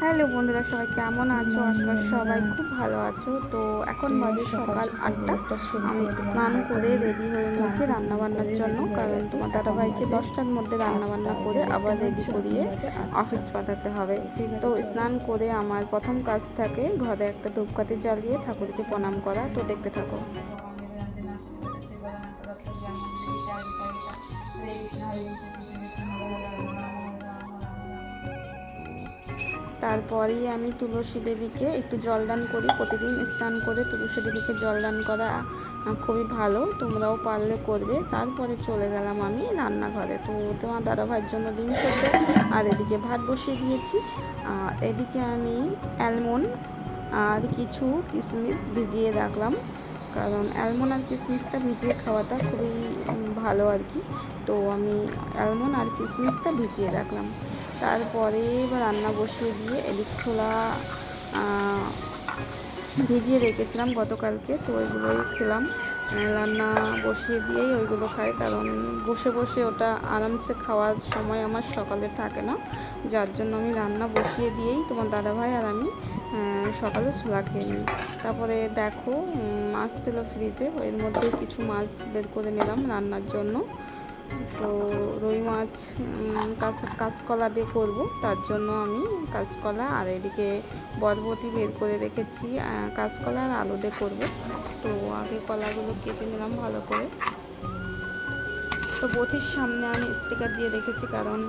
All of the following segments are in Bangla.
হ্যালো বন্ধুরা, সবাই কেমন আছো? আশা সবাই খুব ভালো আছো। তো এখন বাজে সকাল আটটা। আমি স্নান করে রেডি হয়ে নিয়েছি রান্নাবান্নার জন্য। কারণ তোমার দাদাভাইকে দশটার মধ্যে রান্নাবান্না করে আবার রেডি করিয়ে অফিস পাঠাতে হবে। তো স্নান করে আমার প্রথম কাজ থাকে ঘরে একটা ধূপকাঠি জ্বালিয়ে ঠাকুরকে প্রণাম করা। তো দেখতে থাকো। তারপরেই আমি তুলসী দেবীকে একটু জলদান করি, প্রতিদিন স্নান করে তুলসী দেবীকে জলদান করা খুবই ভালো, তোমরাও পারলে করবে। তারপরে চলে গেলাম আমি রান্নাঘরে। তো তোমার দাদা ভাইয়ের জন্য ডিম সেদ্ধ আর এদিকে ভাত বসিয়ে দিয়েছি। আর এদিকে আমি অ্যালমন্ড আর কিছু কিশমিশ ভিজিয়ে রাখলাম। কারণ অ্যালমন্ড আর কিশমিশটা ভিজিয়ে খাওয়াটা খুবই ভালো আর কি। তো আমি অ্যালমন্ড আর কিশমিশটা ভিজিয়ে রাখলাম। তারপরে এবার রান্না বসিয়ে দিয়ে এদিক ছোলা ভিজিয়ে রেখেছিলাম গতকালকে, তো ওইগুলোই খেলাম। রান্না বসিয়ে দিয়েই ওইগুলো খাই, কারণ বসে বসে ওটা আরামসে খাওয়ার সময় আমার সকালে থাকে না। যার জন্য আমি রান্না বসিয়ে দিয়েই তোমার দাদাভাই আর আমি সকালে ছোলা খেয়ে নিই। তারপরে দেখো মাছ ছিল ফ্রিজে এর মধ্যে কিছু মাছ বের করে নিলাম রান্নার জন্য। তো রুই মাছ কাঁচ, কাঁচকলা দিয়ে করব। তার জন্য আমি কাঁচকলা আর এদিকে বরবটি বের করে রেখেছি। কাঁচকলা আর আলু দিয়ে করব। তো আগে কলাগুলো কেটে নিলাম ভালো করে। তো বটির সামনে আমি স্টিকার দিয়ে রেখেছি কারণ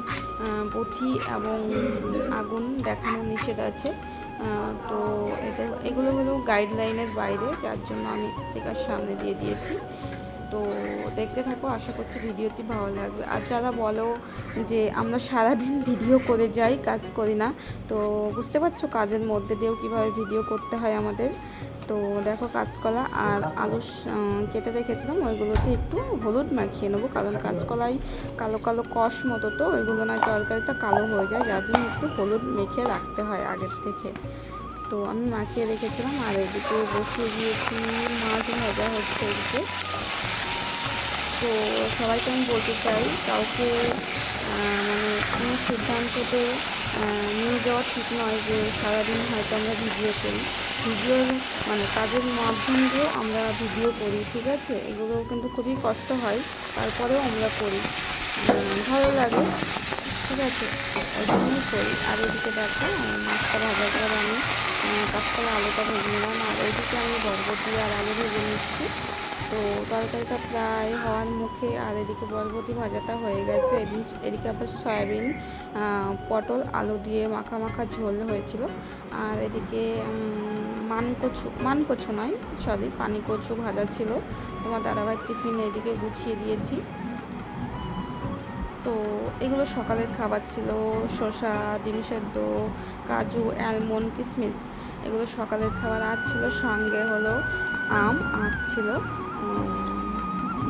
বটি এবং আগুন দেখানো নিষেধ আছে। তো এটা এগুলো হলো গাইডলাইনের বাইরে, যার জন্য আমি স্টিকার সামনে দিয়ে দিয়েছি। তো দেখতে থাকো, আশা করছি ভিডিওটি ভালো লাগবে। আর যারা বলো যে আমরা সারাদিন ভিডিও করে যাই, কাজ করি না, তো বুঝতে পারছ কাজের মধ্যে দিয়েও কীভাবে ভিডিও করতে হয় আমাদের। তো দেখো কাঁচকলা আর আলু কেটে রেখেছিলাম, ওইগুলোতে একটু হলুদ মাখিয়ে নেব, কারণ কাঁচকলাই কালো কালো কষ মতো তো, ওইগুলো নয় তরকারিটা কালো হয়ে যায়, যার জন্য একটু হলুদ মেখে রাখতে হয় আগের থেকে। তো আমি মাখিয়ে রেখেছিলাম, আর এদিকে বসিয়ে দিয়েছি মাছ ভাজা হচ্ছে এদিকে। তো সবাইকে আমি বলতে চাই, কাউকে মানে কোনো সিদ্ধান্ততে নিয়ে যাওয়া ঠিক নয় যে সারাদিন হয়তো আমরা ভিডিও করি। ভিডিওর মানে কাজের মাধ্যম দিয়েও আমরা ভিডিও করি, ঠিক আছে? এগুলো কিন্তু খুবই কষ্ট হয়, তারপরেও আমরা করি। ভালো লাগে, ঠিক আছে? ওই জন্যই করি। আর এদিকে দেখো মাছটা ভাজার পর আমি কাঁচকলা আলুটা ভেজে নিলাম। আর ওইদিকে আমি বরবটি আর আলু ভেজে নিচ্ছি। তো তরকারিটা প্রায় হওয়ার মুখে আর এদিকে বরবটি ভাজাটা হয়ে গেছে। এদিন এদিকে আবার সয়াবিন পটল আলু দিয়ে মাখা মাখা ঝোল হয়েছিল। আর এদিকে উম, মান কচু মান কচু নয় সরি পানি কচু ভাজা ছিল। তোমার দাদাভাই টিফিন এদিকে গুছিয়ে দিয়েছি। তো এগুলো সকালের খাবার ছিল শসা ডিম সেদ্ধ কাজু অ্যালমন্ড কিশমিশ এগুলো সকালের খাবার আর ছিল সঙ্গে হলো আম আর ছিল।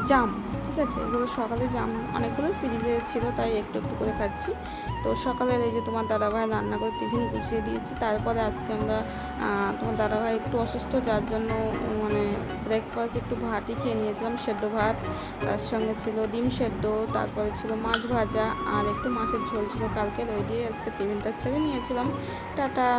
জাম, ঠিক আছে? এগুলো সকালে জাম অনেকগুলো ফ্রিজে ছিল, তাই একটু একটু করে খাচ্ছি। তো সকালের এই যে তোমার দাদাভাই রান্না করে টিফিন গুছিয়ে দিয়েছি, তারপরে আজকে আমরা তোমার দাদাভাই একটু অসুস্থ, যার জন্য মানে ব্রেকফাস্ট একটু ভাতই খেয়ে নিয়েছিলাম, সেদ্ধ ভাত, তার সঙ্গে ছিল ডিম সেদ্ধ, তারপরে ছিল মাছ ভাজা, আর একটু মাছের ঝোল ছিল কালকে, রয়ে দিয়ে আজকে টিফিনটা ছেড়ে নিয়েছিলাম। টাটা!